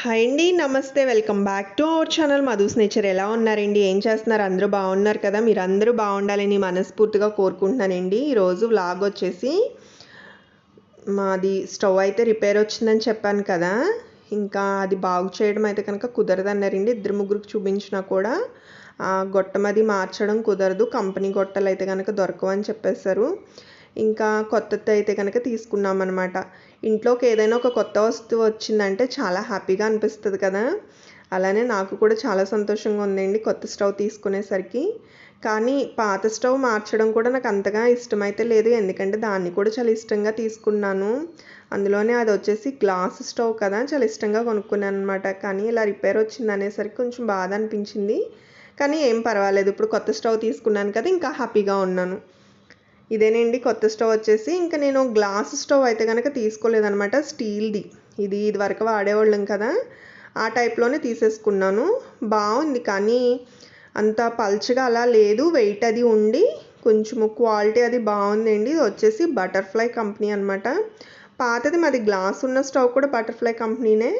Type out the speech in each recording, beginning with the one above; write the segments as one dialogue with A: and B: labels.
A: Hi అండి నమస్తే welcome back to our channel. Madhu's nature ఎలా ఉన్నారండి? ఏం చేస్తున్నారు? అందరూ బాగున్నారు కదా? మీరు అందరూ బాగుండాలని మనస్ఫూర్తిగా కోరుకుంటున్నానండి. ఈరోజు వ్లాగ్ వచ్చేసి మాది స్టవ్ అయితే రిపేర్ వచ్చిందని చెప్పాను కదా. ఇంకా అది బాగు చేయడం అయితే కనుక కుదరదన్నారండి. ఇద్దరు ముగ్గురికి చూపించినా కూడా ఆ గొట్టమది మార్చడం కుదరదు. కంపెనీ గొట్టలు అయితే కనుక దొరకవని చెప్పేశారు. ఇంకా కొత్తది అయితే కనుక తీసుకున్నాం అనమాట ఇంట్లోకి ఏదైనా ఒక కొత్త వస్తువు వచ్చిందంటే చాలా హ్యాపీగా అనిపిస్తుంది కదా. అలానే నాకు కూడా చాలా సంతోషంగా ఉందండి కొత్త స్టవ్ తీసుకునేసరికి. కానీ పాత స్టవ్ మార్చడం కూడా నాకు అంతగా ఇష్టమైతే లేదు. ఎందుకంటే దాన్ని కూడా చాలా ఇష్టంగా తీసుకున్నాను. అందులోనే అది వచ్చేసి గ్లాస్ స్టవ్ కదా చాలా ఇష్టంగా కొనుక్కున్నాను అనమాట కానీ ఇలా రిపేర్ వచ్చింది అనేసరికి కొంచెం బాధ అనిపించింది. కానీ ఏం పర్వాలేదు. ఇప్పుడు కొత్త స్టవ్ తీసుకున్నాను కదా ఇంకా హ్యాపీగా ఉన్నాను. ఇదేనండి కొత్త స్టవ్ వచ్చేసి. ఇంకా నేను గ్లాస్ స్టవ్ అయితే కనుక తీసుకోలేదనమాట స్టీల్ది. ఇది ఇది వరకు వాడేవాళ్ళం కదా ఆ టైప్లోనే తీసేసుకున్నాను. బాగుంది కానీ అంత పల్చగా అలా లేదు. వెయిట్ అది ఉండి కొంచెము క్వాలిటీ అది బాగుందండి. ఇది వచ్చేసి బటర్ఫ్లై కంపెనీ అనమాట. పాతది మాది గ్లాస్ ఉన్న స్టవ్ కూడా బటర్ఫ్లై కంపెనీనే.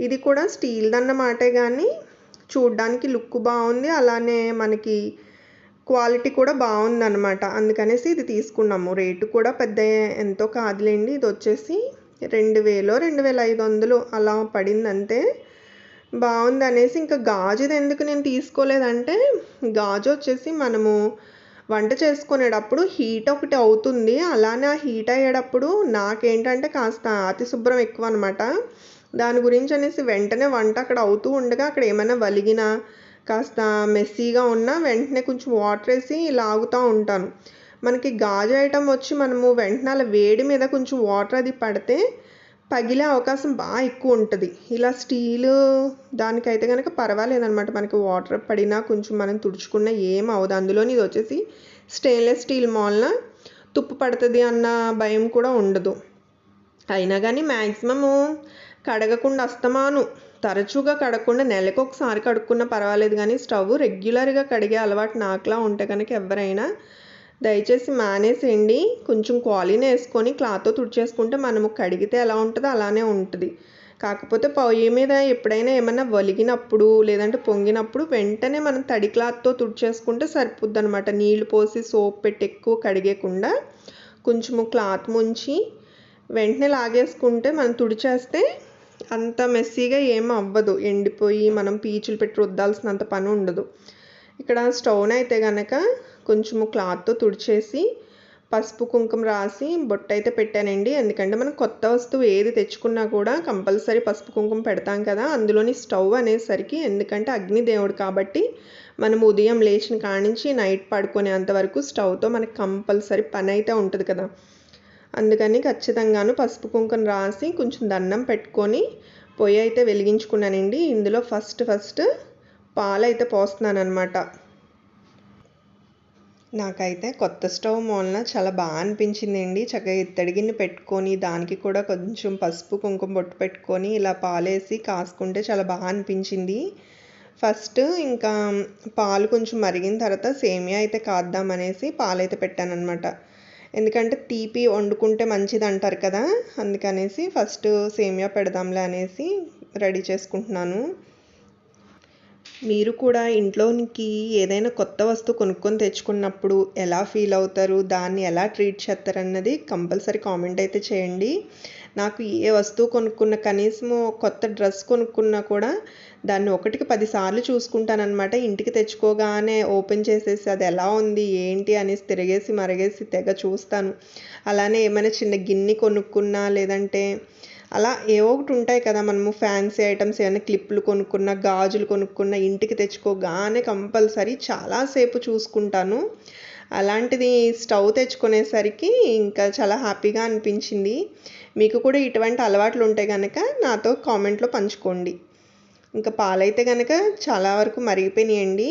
A: ఇది కూడా స్టీల్ది అన్నమాటే కానీ చూడ్డానికి లుక్ బాగుంది. అలానే మనకి క్వాలిటీ కూడా బాగుందన్నమాట. అందుకనేసి ఇది తీసుకున్నాము. రేటు కూడా పెద్ద ఎంతో కాదులేండి. ఇది వచ్చేసి రెండు వేలో రెండు వేల ఐదు వందలు అలా పడింది అంతే బాగుంది అనేసి ఇంకా గాజుది ఎందుకు నేను తీసుకోలేదంటే గాజు వచ్చేసి మనము వంట చేసుకునేటప్పుడు హీట్ ఒకటి అవుతుంది. అలానే ఆ హీట్ అయ్యేటప్పుడు నాకేంటంటే కాస్త అతి శుభ్రం ఎక్కువ అనమాట దాని గురించి అనేసి వెంటనే వంట అక్కడ అవుతూ ఉండగా అక్కడ ఏమైనా వలిగినా కాస్త మెస్సీగా ఉన్నా వెంటనే కొంచెం వాటర్ వేసి లాగుతూ ఉంటాను. మనకి గాజు ఐటమ్ వచ్చి మనము వెంటనే అలా వేడి మీద కొంచెం వాటర్ అది పడితే పగిలే అవకాశం బాగా ఎక్కువ ఉంటుంది. ఇలా స్టీలు దానికైతే కనుక పర్వాలేదనమాట మనకి వాటర్ పడినా కొంచెం మనం తుడుచుకున్న ఏం అవ్వదు. అందులోని ఇది వచ్చేసి స్టెయిన్లెస్ స్టీల్ మాల్న తుప్పు పడుతుంది అన్న భయం కూడా ఉండదు. అయినా కానీ మ్యాక్సిమము కడగకుండా అస్తమాను. తరచుగా కడగకుండా నెలకు ఒకసారి కడుక్కున్నా పర్వాలేదు కానీ స్టవ్ రెగ్యులర్గా కడిగే అలవాటు నాకులా ఉంటే కనుక ఎవరైనా దయచేసి మానేసేయండి. కొంచెం క్వాలిని వేసుకొని క్లాత్తో తుడిచేసుకుంటే మనము కడిగితే ఎలా ఉంటుందో అలానే ఉంటుంది. కాకపోతే పొయ్యి మీద ఎప్పుడైనా ఏమైనా వలిగినప్పుడు లేదంటే పొంగినప్పుడు వెంటనే మనం తడి క్లాత్తో తుడిచేసుకుంటే సరిపోద్ది అనమాట నీళ్ళు పోసి సోప్ పెట్టి ఎక్కువ కడిగేయకుండా కొంచెము క్లాత్ ముంచి వెంటనే లాగేసుకుంటే మనం తుడిచేస్తే అంత మెస్సీగా ఏం అవ్వదు. ఎండిపోయి మనం పీచులు పెట్టి రుద్దాల్సినంత పని ఉండదు. ఇక్కడ స్టవ్ని అయితే కనుక కొంచెము క్లాత్తో తుడిచేసి పసుపు కుంకుమ రాసి బొట్ట అయితే పెట్టానండి. ఎందుకంటే మనం కొత్త వస్తువు ఏది తెచ్చుకున్నా కూడా కంపల్సరీ పసుపు కుంకుమ పెడతాం కదా. అందులోని స్టవ్ అనేసరికి ఎందుకంటే అగ్నిదేవుడు కాబట్టి మనం ఉదయం లేచిన కానించి నైట్ పడుకునేంత వరకు స్టవ్తో మనకి కంపల్సరీ పని అయితే ఉంటుంది కదా. అందుకని ఖచ్చితంగాను పసుపు కుంకుమ రాసి కొంచెం దండం పెట్టుకొని పొయ్యి అయితే వెలిగించుకున్నానండి. ఇందులో ఫస్ట్ ఫస్ట్ పాలు అయితే పోస్తున్నాను అనమాట నాకైతే కొత్త స్టవ్ మూలన చాలా బాగా అనిపించిందండి. చక్కగా ఇత్తడి గిన్నె పెట్టుకొని దానికి కూడా కొంచెం పసుపు కుంకుమ బొట్టు పెట్టుకొని ఇలా పాలేసి కాసుకుంటే చాలా బాగా అనిపించింది. ఫస్ట్ ఇంకా పాలు కొంచెం మరిగిన తర్వాత సేమియా అయితే కాద్దామనేసి పాలైతే పెట్టానన్నమాట. ఎందుకంటే తీపి వండుకుంటే మంచిది అంటారు కదా అందుకనేసి ఫస్ట్ సేమియా పెడదాంలే అనేసి రెడీ చేసుకుంటున్నాను. మీరు కూడా ఇంట్లోనికి ఏదైనా కొత్త వస్తువు కొనుక్కొని తెచ్చుకున్నప్పుడు ఎలా ఫీల్ అవుతారు దాన్ని ఎలా ట్రీట్ చేస్తారన్నది కంపల్సరీ కామెంట్ అయితే చేయండి. నాకు ఏ వస్తువు కొనుక్కున్న కనీసము కొత్త డ్రెస్ కొనుక్కున్నా కూడా దాన్ని ఒకటికి పదిసార్లు చూసుకుంటానమాట ఇంటికి తెచ్చుకోగానే ఓపెన్ చేసేసి అది ఎలా ఉంది ఏంటి అనేసి తిరిగేసి మరగేసి తెగ చూస్తాను. అలానే ఏమైనా చిన్న గిన్నె కొనుక్కున్నా లేదంటే అలా ఏవో ఒకటి ఉంటాయి కదా మనము ఫ్యాన్సీ ఐటమ్స్ ఏమైనా క్లిప్లు కొనుక్కున్న గాజులు కొనుక్కున్న ఇంటికి తెచ్చుకోగానే కంపల్సరీ చాలాసేపు చూసుకుంటాను. అలాంటిది స్టవ్ తెచ్చుకునేసరికి ఇంకా చాలా హ్యాపీగా అనిపించింది. మీకు కూడా ఇటువంటి అలవాట్లు ఉంటే కనుక నాతో కామెంట్లో పంచుకోండి. ఇంకా పాలైతే కనుక చాలా వరకు మరిగిపోయినాయండి.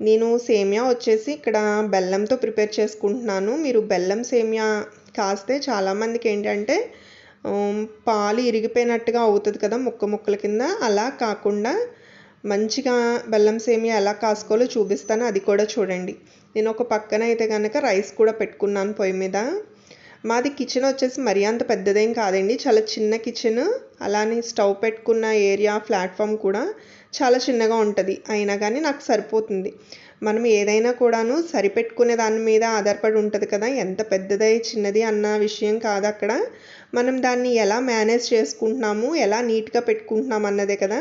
A: నేను సేమియా వచ్చేసి ఇక్కడ బెల్లంతో ప్రిపేర్ చేసుకుంటున్నాను. మీరు బెల్లం సేమియా కాస్తే చాలామందికి ఏంటంటే పాలు ఇరిగిపోయినట్టుగా అవుతుంది కదా ముక్క ముక్కల కింద. అలా కాకుండా మంచిగా బెల్లం సేమియా ఎలా కాసుకోవాలో చూపిస్తాను. అది కూడా చూడండి. నేను ఒక పక్కన అయితే కనుక రైస్ కూడా పెట్టుకున్నాను పొయ్యి మీద. మాది కిచెన్ వచ్చేసి మరీ అంత పెద్దదేం కాదండి. చాలా చిన్న కిచెన్ అలానే స్టవ్ పెట్టుకున్న ఏరియా ప్లాట్ఫామ్ కూడా చాలా చిన్నగా ఉంటుంది. అయినా కానీ నాకు సరిపోతుంది. మనం ఏదైనా కూడాను సరిపెట్టుకునే దాని మీద ఆధారపడి ఉంటుంది కదా. ఎంత పెద్దదై చిన్నది అన్న విషయం కాదు అక్కడ. మనం దాన్ని ఎలా మేనేజ్ చేసుకుంటున్నాము ఎలా నీట్గా పెట్టుకుంటున్నాం అన్నదే కదా.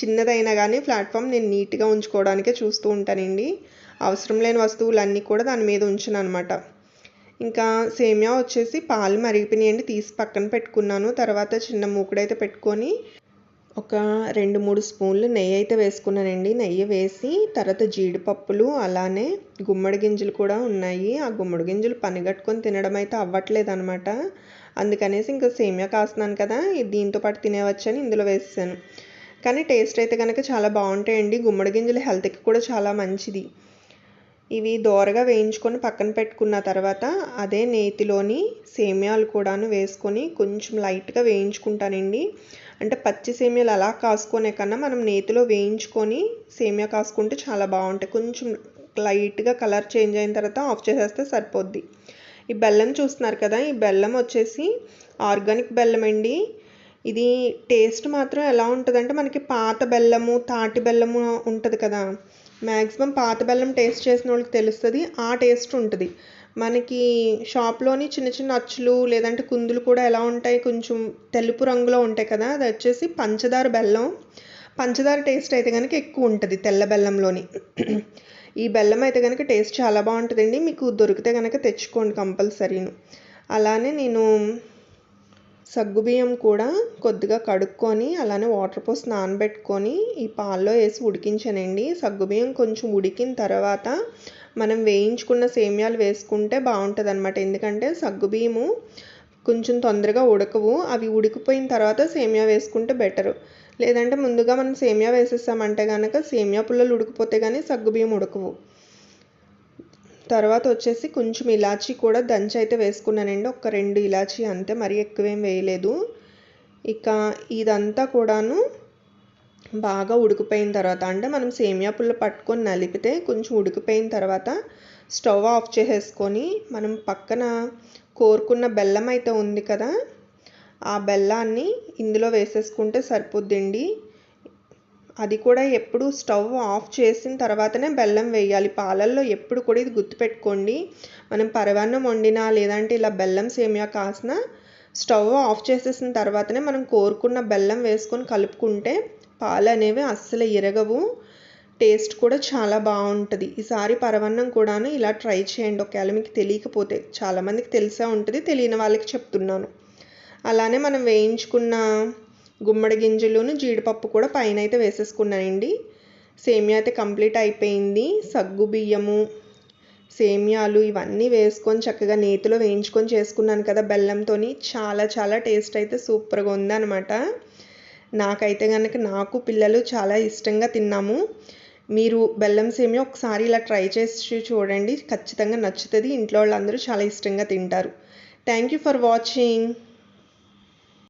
A: చిన్నదైనా కానీ ప్లాట్ఫామ్ నేను నీట్గా ఉంచుకోవడానికే చూస్తూ ఉంటానండి. అవసరం లేని వస్తువులన్నీ కూడా దాని మీద ఉంచను అనమాట ఇంకా సేమియా వచ్చేసి పాలు మరిగిపోయినాయండి తీసి పక్కన పెట్టుకున్నాను. తర్వాత చిన్న మూకుడైతే పెట్టుకొని ఒక రెండు మూడు స్పూన్లు నెయ్యి అయితే వేసుకున్నానండి. నెయ్యి వేసి తర్వాత జీడిపప్పులు అలానే గుమ్మడి గింజలు కూడా ఉన్నాయి. ఆ గుమ్మడి గింజలు పనిగట్టుకొని తినడం అయితే అవ్వట్లేదు అనమాట అందుకనేసి ఇంకా సేమియా కాస్తున్నాను కదా దీంతో పాటు తినేవచ్చని ఇందులో వేసాను కానీ టేస్ట్ అయితే కనుక చాలా బాగుంటాయండి. గుమ్మడి గింజలు హెల్త్కి కూడా చాలా మంచిది. ఇవి దోరగా వేయించుకొని పక్కన పెట్టుకున్న తర్వాత అదే నేతిలోని సేమ్యాలు కూడాను వేసుకొని కొంచెం లైట్గా వేయించుకుంటానండి. అంటే పచ్చి సేమ్యాలు అలా కాసుకునే కన్నా మనం నేతిలో వేయించుకొని సేమియా కాసుకుంటే చాలా బాగుంటాయి. కొంచెం లైట్గా కలర్ చేంజ్ అయిన తర్వాత ఆఫ్ చేసేస్తే సరిపోద్ది. ఈ బెల్లం చూస్తున్నారు కదా ఈ బెల్లం వచ్చేసి ఆర్గానిక్ బెల్లం అండి. ఇది టేస్ట్ మాత్రం ఎలా ఉంటుందంటే మనకి పాత బెల్లము తాటి బెల్లము ఉంటుంది కదా మ్యాక్సిమం పాత బెల్లం టేస్ట్ చేసిన వాళ్ళకి తెలుస్తుంది ఆ టేస్ట్ ఉంటుంది. మనకి షాప్లోని చిన్న చిన్న అచ్చులు లేదంటే కుందులు కూడా ఎలా ఉంటాయి కొంచెం తెలుపు రంగులో ఉంటాయి కదా అది వచ్చేసి పంచదార బెల్లం. పంచదార టేస్ట్ అయితే కనుక ఎక్కువ ఉంటుంది తెల్ల బెల్లంలోని. ఈ బెల్లం అయితే కనుక టేస్ట్ చాలా బాగుంటుందండి మీకు దొరికితే కనుక తెచ్చుకోండి కంపల్సరీను. అలానే నేను సగ్గుబియ్యం కూడా కొద్దిగా కడుక్కొని అలానే వాటర్ పోసి నానబెట్టుకొని ఈ పాల్లో వేసి ఉడికించానండి. సగ్గుబియ్యం కొంచెం ఉడికిన తర్వాత మనం వేయించుకున్న సేమ్యాలు వేసుకుంటే బాగుంటుంది అనమాట ఎందుకంటే సగ్గుబియ్యము కొంచెం తొందరగా ఉడకవు. అవి ఉడికిపోయిన తర్వాత సేమియా వేసుకుంటే బెటరు. లేదంటే ముందుగా మనం సేమియా వేసేసామంటే కనుక సేమియా పుల్లలు ఉడికిపోతే కానీ సగ్గుబియ్యం ఉడకవు. తర్వాత వచ్చేసి కొంచెం ఇలాచీ కూడా దంచి అయితే వేసుకున్నానండి. ఒక రెండు ఇలాచీ అంతే మరీ ఎక్కువేం వేయలేదు. ఇక ఇదంతా కూడాను బాగా ఉడికిపోయిన తర్వాత అంటే మనం సేమియా పుల్ల పట్టుకొని నలిపితే కొంచెం ఉడికిపోయిన తర్వాత స్టవ్ ఆఫ్ చేసేసుకొని మనం పక్కన కోరుకున్న బెల్లం అయితే ఉంది కదా ఆ బెల్లాన్ని ఇందులో వేసేసుకుంటే సరిపోద్దండి. అది కూడా ఎప్పుడు స్టవ్ ఆఫ్ చేసిన తర్వాతనే బెల్లం వేయాలి. పాలల్లో ఎప్పుడు కూడా ఇది గుర్తుపెట్టుకోండి. మనం పరవాన్నం వండినా లేదంటే ఇలా బెల్లం సేమియా కాసిన స్టవ్ ఆఫ్ చేసేసిన తర్వాతనే మనం కోరుకున్న బెల్లం వేసుకొని కలుపుకుంటే పాలు అనేవి అస్సలు ఇరగవు. టేస్ట్ కూడా చాలా బాగుంటుంది. ఈసారి పరవన్నం కూడాను ఇలా ట్రై చేయండి. ఒకవేళ మీకు తెలియకపోతే చాలామందికి తెలిసే ఉంటుంది. తెలియని వాళ్ళకి చెప్తున్నాను. అలానే మనం వేయించుకున్న గుమ్మడి గింజలును జీడిపప్పు కూడా పైన అయితే వేసేసుకున్నానండి. సేమియా అయితే కంప్లీట్ అయిపోయింది. సగ్గు బియ్యము సేమియాలు ఇవన్నీ వేసుకొని చక్కగా నేతిలో వేయించుకొని చేసుకున్నాను కదా బెల్లంతో చాలా చాలా టేస్ట్ అయితే సూపర్గా ఉందన్నమాట. నాకైతే కనుక నాకు పిల్లలు చాలా ఇష్టంగా తిన్నాము. మీరు బెల్లం సేమియా ఒకసారి ఇలా ట్రై చేసి చూడండి. ఖచ్చితంగా నచ్చుతుంది. ఇంట్లో వాళ్ళందరూ చాలా ఇష్టంగా తింటారు. Thank you for watching.